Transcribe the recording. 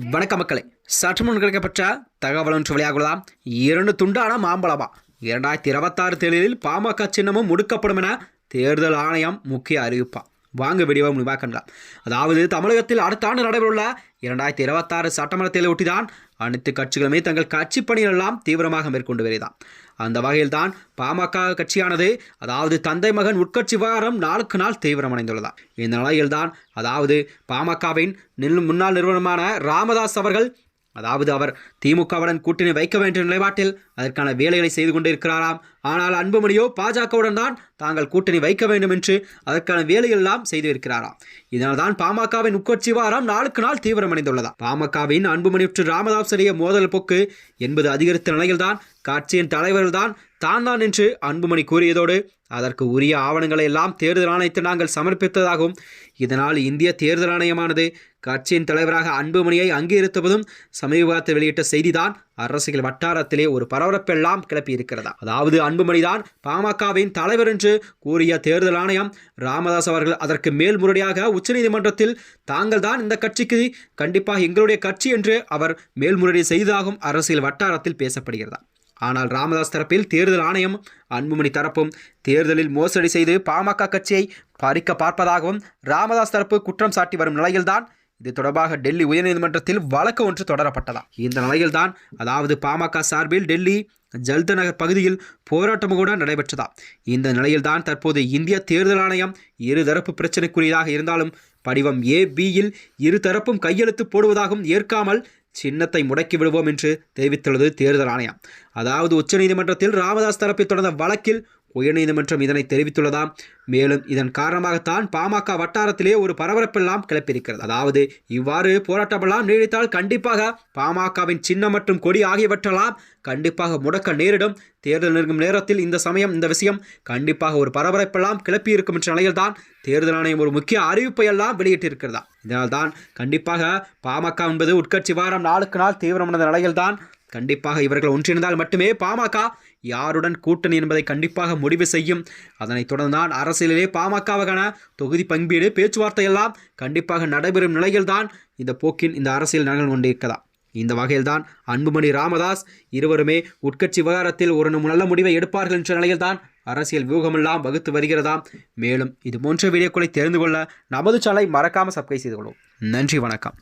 வணக்க மக்களே. சற்று முன் கிடைக்கப்பட்ட தகவல் ஒன்று வெளியாகலாம். இரண்டு துண்டான மாம்பழமா? இரண்டாயிரத்தி இருபத்தாறு தேர்தலில் பாமக சின்னமும் முடுக்கப்படும் என தேர்தல் ஆணையம் முக்கிய அறிவிப்பா. வாங்க வீடியோவை முடிவாக காணலாம் அதாவது தமிழகத்தில் அடுத்த ஆண்டு நடைபெறவுள்ள இரண்டாயிரத்தி இருபத்தாறு சட்டமன்ற தேர்தலை ஒட்டிதான் அனைத்து கட்சிகளுமே தங்கள் கட்சி பணிகள் எல்லாம் தீவிரமாக மேற்கொண்டு வருகிறான் அந்த வகையில்தான் பாமக கட்சியானது அதாவது தந்தை மகன் உட்கட்சி விவகாரம் நாளுக்கு நாள் தீவிரமடைந்துள்ளதாம். இந்த நிலையில்தான் அதாவது பாமகவின் நில் முன்னாள் நிறுவனமான ராமதாஸ் அவர்கள் அதாவது அவர் திமுகவுடன் கூட்டணி வைக்க வேண்டிய நிலைப்பாட்டில் அதற்கான வேலைகளை செய்து கொண்டிருக்கிறாராம். ஆனால் அன்புமணியோ பாஜகவுடன் தான் தாங்கள் கூட்டணி வைக்க வேண்டும் என்று அதற்கான வேலையெல்லாம் எல்லாம் செய்து இருக்கிறாராம் இதனால் தான் பாமகவின் உட்கட்சி வாரம் நாளுக்கு நாள் தீவிரமடைந்துள்ளதா? பாமகவின் அன்புமணி மற்றும் ராமதாசனைய மோதல் போக்கு என்பது அதிகரித்த நிலையில்தான் கட்சியின் தலைவர்கள்தான் தான் தான் என்று அன்புமணி கூறியதோடு அதற்கு உரிய ஆவணங்களை எல்லாம் தேர்தல் ஆணையத்தை நாங்கள் சமர்ப்பித்ததாகவும் இதனால் இந்திய தேர்தல் ஆணையமானது கட்சியின் தலைவராக அன்புமணியை அங்கீகரித்துவதும் சமீபத்தில் வெளியிட்ட செய்திதான் அரசியல் வட்டாரத்திலே ஒரு பரபரப்பெல்லாம் கிளப்பி இருக்கிறதா அதாவது அன்புமணிதான் பாமகவின் தலைவர் என்று கூறிய தேர்தல் ஆணையம் ராமதாஸ் அவர்கள் அதற்கு மேல்முறையாக உச்சநீதிமன்றத்தில் தாங்கள் தான் இந்த கட்சிக்கு கண்டிப்பாக எங்களுடைய கட்சி என்று அவர் மேல்முறையீடு செய்ததாகவும் அரசியல் வட்டாரத்தில் பேசப்படுகிறதா. ஆனால் ராமதாஸ் தரப்பில் தேர்தல் ஆணையம் அன்புமணி தரப்பும் தேர்தலில் மோசடி செய்து பாமக கட்சியை பறிக்க பார்ப்பதாகவும் ராமதாஸ் தரப்பு குற்றம் சாட்டி வரும் நிலையில்தான் இது தொடர்பாக டெல்லி உயர்நீதிமன்றத்தில் வழக்கு ஒன்று தொடரப்பட்டதா? இந்த நிலையில்தான் அதாவது பாமக சார்பில் டெல்லி ஜல்த நகர் பகுதியில் போராட்டம் கூட நடைபெற்றதா? இந்த நிலையில்தான் தற்போது இந்திய தேர்தல் ஆணையம் இருதரப்பு பிரச்சினைக்குரியதாக இருந்தாலும் படிவம் ஏ பியில் இருதரப்பும் கையெழுத்து போடுவதாகவும் ஏற்காமல் சின்னத்தை முடக்கி விடுவோம் என்று தெரிவித்துள்ளது தேர்தல் ஆணையம். அதாவது உச்சநீதிமன்றத்தில் ராமதாஸ் தரப்பில் தொடர்ந்த வழக்கில் உயர்நீதிமன்றம் இதனை தெரிவித்துள்ளதாம். மேலும் இதன் காரணமாகத்தான் பாமக வட்டாரத்திலே ஒரு பரபரப்பெல்லாம் கிளப்பியிருக்கிறது. அதாவது இவ்வாறு போராட்டமெல்லாம் நீடித்தால் கண்டிப்பாக பாமகவின் சின்னம் மற்றும் கொடி ஆகியவற்றெல்லாம் கண்டிப்பாக முடக்க நேரிடும். தேர்தல் நெருங்கும் நேரத்தில் இந்த சமயம் இந்த விஷயம் கண்டிப்பாக ஒரு பரபரப்பெல்லாம் கிளப்பியிருக்கும் என்ற நிலையில்தான் தேர்தல் ஆணையம் ஒரு முக்கிய அறிவிப்பை எல்லாம் வெளியிட்டிருக்கிறதா. இதனால்தான் கண்டிப்பாக பாமக என்பது உட்கட்சி வாரம் நாளுக்கு நாள் தீவிரமடைந்த நிலையில்தான் கண்டிப்பாக இவர்கள் ஒன்றிணைந்தால் மட்டுமே பாமக யாருடன் கூட்டணி என்பதை கண்டிப்பாக முடிவு செய்யும். அதனைத் தொடர்ந்தான் அரசியலிலே பாமகவுக்கான தொகுதி பங்கீடு பேச்சுவார்த்தை எல்லாம் கண்டிப்பாக நடைபெறும் நிலையில்தான் இந்த போக்கின் இந்த அரசியல் நகல் கொண்டிருக்கதா. இந்த வகையில்தான் அன்புமணி ராமதாஸ் இருவருமே உட்கட்சி விவகாரத்தில் ஒரு நல்ல முடிவை எடுப்பார்கள் என்ற நிலையில்தான் அரசியல் வியூகமெல்லாம் வகுத்து வருகிறதாம். மேலும் இது போன்ற வீடியோக்களை தெரிந்து கொள்ள நமது சாலை மறக்காமல் சப்ஸ்கிரைப் செய்து கொள்வோம். நன்றி வணக்கம்.